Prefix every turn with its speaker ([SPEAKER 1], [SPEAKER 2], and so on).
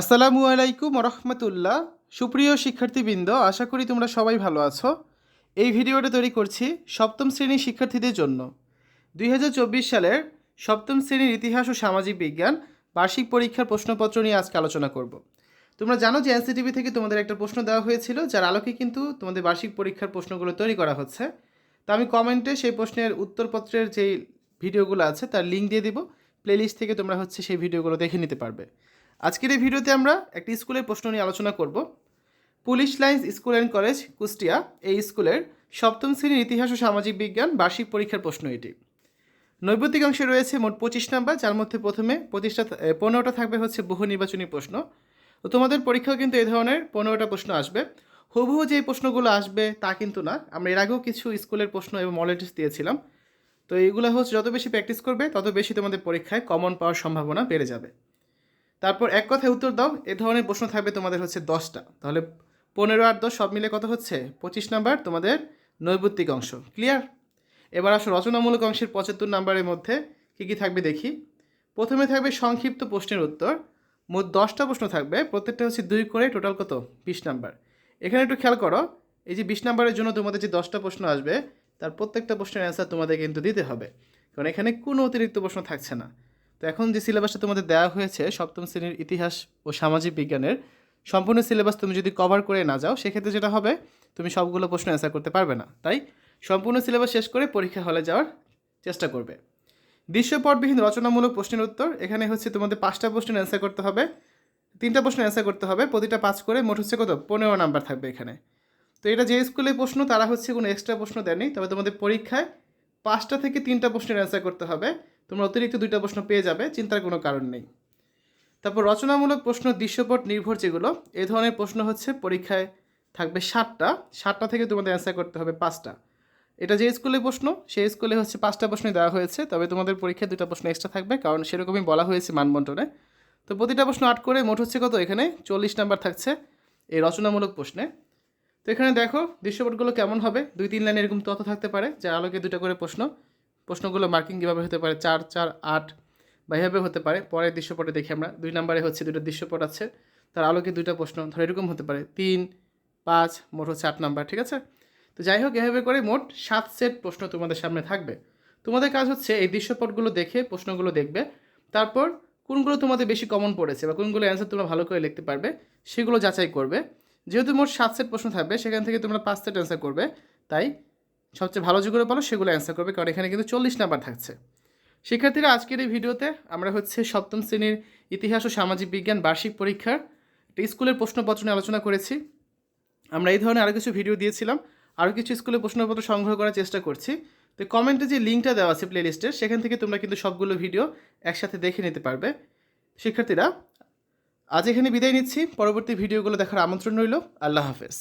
[SPEAKER 1] আসসালামু আলাইকুম রহমতুল্লাহ সুপ্রিয় শিক্ষার্থীবৃন্দ, আশা করি তোমরা সবাই ভালো আছো। এই ভিডিওটা তৈরি করছি সপ্তম শ্রেণির শিক্ষার্থীদের জন্য। দুই হাজার চব্বিশ সালের সপ্তম শ্রেণির ইতিহাস ও সামাজিক বিজ্ঞান বার্ষিক পরীক্ষার প্রশ্নপত্র নিয়ে আজকে আলোচনা করব। তোমরা জানো যে এনসিটিভি থেকে তোমাদের একটা প্রশ্ন দেওয়া হয়েছিল, যার আলোকে কিন্তু তোমাদের বার্ষিক পরীক্ষার প্রশ্নগুলো তৈরি করা হচ্ছে। তো আমি কমেন্টে সেই প্রশ্নের উত্তরপত্রের যেই ভিডিওগুলো আছে, তার লিঙ্ক দিয়ে দিব। প্লেলিস্ট থেকে তোমরা হচ্ছে সেই ভিডিওগুলো দেখে নিতে পারবে। আজকের এই ভিডিওতে আমরা একটি স্কুলের প্রশ্ন নিয়ে আলোচনা করব। Police lines school and college, Kushtia, এই স্কুলের সপ্তম শ্রেণির ইতিহাস ও সামাজিক বিজ্ঞান বার্ষিক পরীক্ষার প্রশ্ন এটি। নৈবতিক অংশে রয়েছে মোট পঁচিশ নাম্বার, যার মধ্যে প্রথমে পঁচিশটা পনেরোটা থাকবে হচ্ছে বহু নির্বাচনী প্রশ্ন। তো তোমাদের পরীক্ষাও কিন্তু এই ধরনের পনেরোটা প্রশ্ন আসবে। হুবহু যে প্রশ্নগুলো আসবে তা কিন্তু না। আমরা এর আগেও কিছু স্কুলের প্রশ্ন এবং মডেল দিয়েছিলাম। তো এইগুলো হচ্ছে যত বেশি প্র্যাকটিস করবে, তত বেশি তোমাদের পরীক্ষায় কমন পাওয়ার সম্ভাবনা বেড়ে যাবে। তারপর এক কথায় উত্তর দাও, এ ধরনের প্রশ্ন থাকবে তোমাদের হচ্ছে দশটা। তাহলে পনেরো আর দশ সব মিলে কত হচ্ছে? পঁচিশ নাম্বার তোমাদের নৈবত্তিক অংশ। ক্লিয়ার এবার আসো রচনামূলক অংশের পঁচাত্তর নাম্বারের মধ্যে কী কী থাকবে দেখি। প্রথমে থাকবে সংক্ষিপ্ত প্রশ্নের উত্তর। মোট দশটা প্রশ্ন থাকবে, প্রত্যেকটা হচ্ছে দুই করে, টোটাল কত? বিশ নাম্বার। এখানে একটু খেয়াল করো, এই যে বিশ নাম্বারের জন্য তোমাদের যে দশটা প্রশ্ন আসবে, তার প্রত্যেকটা প্রশ্নের অ্যান্সার তোমাদের কিন্তু দিতে হবে। কারণ এখানে কোনো অতিরিক্ত প্রশ্ন থাকছে না। তো এখন যে সিলেবাসটা তোমাদের দেওয়া হয়েছে সপ্তম শ্রেণির ইতিহাস ও সামাজিক বিজ্ঞানের, সম্পূর্ণ সিলেবাস তুমি যদি কভার করে না যাও, সেক্ষেত্রে যেটা হবে, তুমি সবগুলো প্রশ্ন অ্যান্সার করতে পারবে না। তাই সম্পূর্ণ সিলেবাস শেষ করে পরীক্ষা হলে যাওয়ার চেষ্টা করবে। দৃশ্যপটবিহীন রচনামূলক প্রশ্নের উত্তর, এখানে হচ্ছে তোমাদের পাঁচটা প্রশ্নের অ্যান্সার করতে হবে। তিনটা প্রশ্ন অ্যান্সার করতে হবে, প্রতিটা পাঁচ করে মোট হচ্ছে কত? পনেরো নাম্বার থাকবে এখানে। তো এটা যে স্কুলে প্রশ্ন, তারা হচ্ছে কোনো এক্সট্রা প্রশ্ন দেয়নি তবে তোমাদের পরীক্ষায় পাঁচটা থেকে তিনটা প্রশ্নের অ্যান্সার করতে হবে। তোমরা অতিরিক্ত দুইটা প্রশ্ন পেয়ে যাবে, চিন্তার কোনো কারণ নেই। তারপর রচনামূলক প্রশ্ন দৃশ্যপট নির্ভর যেগুলো, এ ধরনের প্রশ্ন হচ্ছে পরীক্ষায় থাকবে সাতটা সাতটা থেকে তোমাদের অ্যান্সার করতে হবে পাঁচটা। এটা যে স্কুলে প্রশ্ন, সেই স্কুলে হচ্ছে পাঁচটা প্রশ্নই দেওয়া হয়েছে, তবে তোমাদের পরীক্ষায় দুটা প্রশ্ন এক্সট্রা থাকবে, কারণ সেরকমই বলা হয়েছে মানবন্টনে। তো প্রতিটা প্রশ্ন আট করে, মোট হচ্ছে কত? এখানে চল্লিশ নাম্বার থাকছে এই রচনামূলক প্রশ্নে। তো এখানে দেখো দৃশ্যপটগুলো কেমন হবে? দুই, তিন লাইন এরকম তথ্য থাকতে পারে, যার আলোকে দুটো করে প্রশ্ন। প্রশ্নগুলো মার্কিং কীভাবে হতে পারে? চার চার, আট, বা এভাবে হতে পারে। পরের দৃশ্যপটে দেখি আমরা। দুই নম্বরে হচ্ছে দুটো দৃশ্যপট আছে। তার আলোকে দুইটা প্রশ্ন। ধর এরকম হতে পারে। তিন, পাঁচ, মোট হচ্ছে আট নাম্বার, ঠিক আছে? তো যাই হোক, এভাবে করে মোট সাত সেট প্রশ্ন তোমাদের সামনে থাকবে। তোমাদের কাজ হচ্ছে এই দৃশ্যপটগুলো দেখে প্রশ্নগুলো দেখবে। তারপর কোনগুলো তোমাদের বেশি কমন পড়েছে বা কোনগুলো অ্যান্সার তোমরা ভালো করে লিখতে পারবে, সেগুলো যাচাই করবে। যেহেতু মোট সাত সেট প্রশ্ন থাকবে, সেখান থেকে তোমরা পাঁচ সেট অ্যান্সার করবে। তাই সবচেয়ে ভালো যেগুলো পারো সেগুলো অ্যান্সার করবে, কারণ এখানে কিন্তু চল্লিশ নাম্বার থাকছে। শিক্ষার্থীরা, আজকের এই ভিডিওতে আমরা হচ্ছে সপ্তম শ্রেণির ইতিহাস ও সামাজিক বিজ্ঞান বার্ষিক পরীক্ষার একটা স্কুলের প্রশ্নপত্র নিয়ে আলোচনা করেছি। আমরা এই ধরনের আরও কিছু ভিডিও দিয়েছিলাম আরও কিছু স্কুলের প্রশ্নপত্র সংগ্রহ করার চেষ্টা করছি। তো কমেন্টে যে লিঙ্কটা দেওয়া আছে প্লেলিস্টের সেখান থেকে তোমরা কিন্তু সবগুলো ভিডিও একসাথে দেখে নিতে পারবে। শিক্ষার্থীরা, আজ এখানে বিদায় নিচ্ছি, পরবর্তী ভিডিওগুলো দেখার আমন্ত্রণ রইল। আল্লাহ হাফেজ।